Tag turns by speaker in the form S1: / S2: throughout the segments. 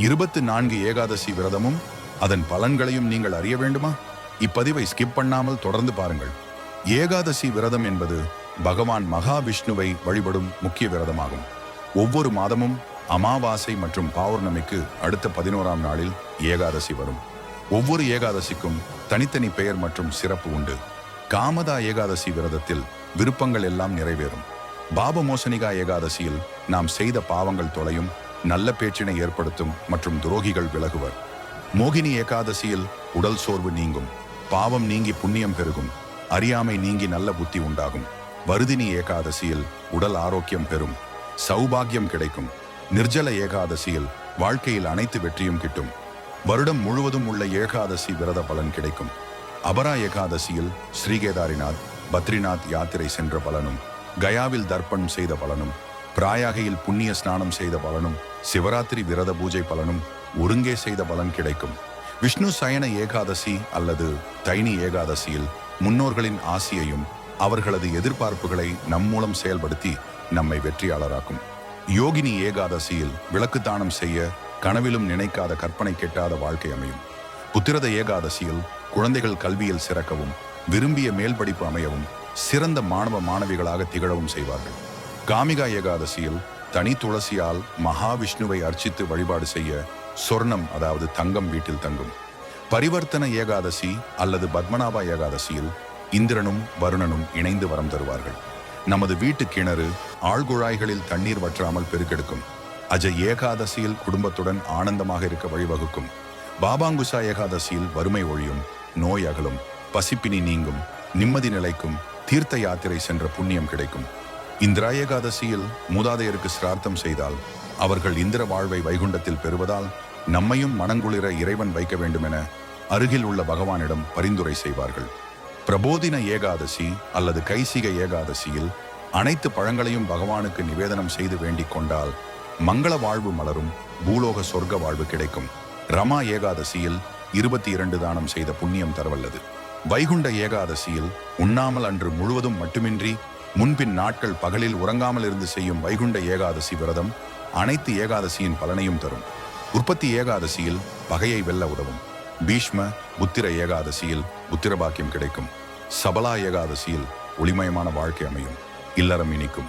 S1: இருபத்து நான்கு ஏகாதசி விரதமும் அதன் பலன்களையும் நீங்கள் அறிய வேண்டுமா? இப்பதிவை ஸ்கிப் பண்ணாமல் தொடர்ந்து பாருங்கள். ஏகாதசி விரதம் என்பது பகவான் மகாவிஷ்ணுவை வழிபடும் முக்கிய விரதமாகும். ஒவ்வொரு மாதமும் அமாவாசை மற்றும் பௌர்ணமிக்கு அடுத்த பதினோராம் நாளில் ஏகாதசி வரும். ஒவ்வொரு ஏகாதசிக்கும் தனித்தனி பெயர் மற்றும் சிறப்பு உண்டு. காமதா ஏகாதசி விரதத்தில் விருப்பங்கள் எல்லாம் நிறைவேறும். பாபமோசனிகா ஏகாதசியில் நாம் செய்த பாவங்கள் தொலையும் நல்ல பேச்சினை ஏற்படுத்தும் மற்றும் துரோகிகள் விலகுவர். மோகினி ஏகாதசியில் உடல் சோர்வு நீங்கும். பாவம் நீங்கி புண்ணியம் பெருகும். அறியாமை நீங்கி நல்ல புத்தி உண்டாகும். வருதினி ஏகாதசியில் உடல் ஆரோக்கியம் பெறும். சௌபாகியம் கிடைக்கும். நிர்ஜல ஏகாதசியில் வாழ்க்கையில் அனைத்து வெற்றியும் கிட்டும். வருடம் முழுவதும் உள்ள ஏகாதசி விரத பலன் கிடைக்கும். அபரா ஏகாதசியில் ஸ்ரீகேதாரிநாத் பத்ரிநாத் யாத்திரை சென்ற பலனும் கயாவில் தர்ப்பணம் செய்த பலனும் பிராயாகையில் புண்ணிய ஸ்நானம் செய்த பலனும் சிவராத்திரி விரத பூஜை பலனும் ஒருங்கே செய்த பலன் கிடைக்கும். விஷ்ணு சயன ஏகாதசி அல்லது தைனி ஏகாதசியில் முன்னோர்களின் ஆசியையும் அவர்களது எதிர்பார்ப்புகளை நம் மூலம் செயல்படுத்தி நம்மை வெற்றியாளராக்கும். யோகினி ஏகாதசியில் விளக்கு தானம் செய்ய கனவிலும் நினைக்காத கற்பனை கெட்டாத வாழ்க்கை அமையும். புத்திரத ஏகாதசியில் குழந்தைகள் கல்வியில் சிறக்கவும் விரும்பிய மேல் படிப்பு அமையவும் சிறந்த மாணவ மாணவிகளாக திகழவும் செய்வார்கள். காமிகா ஏகாதசியில் தனி துளசியால் மகாவிஷ்ணுவை அர்ச்சித்து வழிபாடு செய்ய சொர்ணம் அதாவது தங்கம் வீட்டில் தங்கும். பரிவர்த்தன ஏகாதசி அல்லது பத்மநாபா ஏகாதசியில் இந்திரனும் வருணனும் இணைந்து வரம் தருவார்கள். நமது வீட்டு கிணறு ஆழ்குழாய்களில் தண்ணீர் வற்றாமல் பெருக்கெடுக்கும். அஜ ஏகாதசியில் குடும்பத்துடன் ஆனந்தமாக இருக்க வழிவகுக்கும். பாபாங்குசா ஏகாதசியில் வறுமை ஒழியும் நோய் அகலும் பசிப்பினி நீங்கும் நிம்மதி நிலைக்கும் தீர்த்த யாத்திரை சென்ற புண்ணியம் கிடைக்கும். இந்திரா ஏகாதசியில் மூதாதையருக்கு சிரார்த்தம் செய்தால் அவர்கள் இந்திர வாழ்வை வைகுண்டத்தில் பெறுவதால் நம்மையும் மனங்குளிர இறைவன் வைக்க வேண்டுமென அருகில் உள்ள பகவானிடம் பரிந்துரை செய்வார்கள். பிரபோதின ஏகாதசி அல்லது கைசிக ஏகாதசியில் அனைத்து பழங்களையும் பகவானுக்கு நிவேதனம் செய்து வேண்டிக் கொண்டால் மங்கள வாழ்வு மலரும் பூலோக சொர்க்க வாழ்வு கிடைக்கும். ரமா ஏகாதசியில் இருபத்தி இரண்டு தானம் செய்த புண்ணியம் தரவல்லது. வைகுண்ட ஏகாதசியில் உண்ணாமல் அன்று முழுவதும் மட்டுமின்றி முன்பின் நாட்கள் பகலில் உறங்காமல் இருந்து செய்யும் வைகுண்ட ஏகாதசி விரதம் அனைத்து ஏகாதசியின் பலனையும் தரும். உற்பத்தி ஏகாதசியில் பகையை வெல்ல உதவும். பீஷ்ம புத்திர ஏகாதசியில் புத்திரபாக்கியம் கிடைக்கும். சபலா ஏகாதசியில் ஒளிமயமான வாழ்க்கை அமையும். இல்லறம் இனிக்கும்.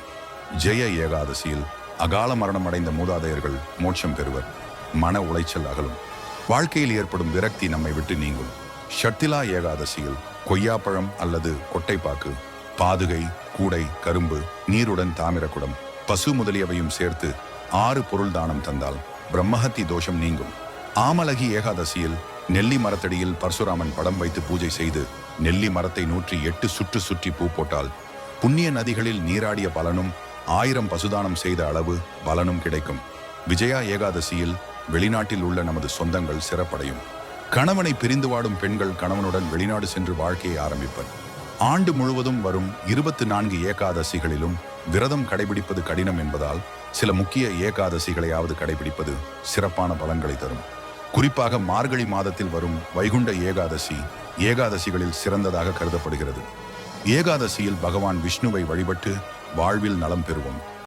S1: ஜெய ஏகாதசியில் அகால மரணம் அடைந்த மூதாதையர்கள் மோட்சம் பெறுவர். மன உளைச்சல் அகலும். வாழ்க்கையில் ஏற்படும் விரக்தி நம்மை விட்டு நீங்கும். ஷட்டிலா ஏகாதசியில் கொய்யாப்பழம் அல்லது கொட்டைப்பாக்கு பாதுகை கூடை கரும்பு நீருடன் தாமிரக்குடம் பசு முதலியவையும் சேர்த்து ஆறு பொருள் தானம் தந்தால் பிரம்மஹத்தி தோஷம் நீங்கும். ஆமலகி ஏகாதசியில் நெல்லி மரத்தடியில் பரசுராமன் படம் வைத்து பூஜை செய்து நெல்லி மரத்தை நூற்றி எட்டு சுற்று சுற்றி பூ போட்டால் புண்ணிய நதிகளில் நீராடிய பலனும் ஆயிரம் பசுதானம் செய்த அளவு பலனும் கிடைக்கும். விஜயா ஏகாதசியில் வெளிநாட்டில் உள்ள நமது சொந்தங்கள் சிறப்படையும். கணவனை பிரிந்து வாடும் பெண்கள் கணவனுடன் வெளிநாடு சென்று வாழ்க்கையை ஆரம்பிப்பர். ஆண்டு முழுவதும் வரும் இருபத்து நான்கு ஏகாதசிகளிலும் விரதம் கடைபிடிப்பது கடினம் என்பதால் சில முக்கிய ஏகாதசிகளையாவது கடைபிடிப்பது சிறப்பான பலன்களை தரும். குறிப்பாக மார்கழி மாதத்தில் வரும் வைகுண்ட ஏகாதசி ஏகாதசிகளில் சிறந்ததாக கருதப்படுகிறது. ஏகாதசியில் பகவான் விஷ்ணுவை வழிபட்டு வாழ்வில் நலம் பெறுவோம்.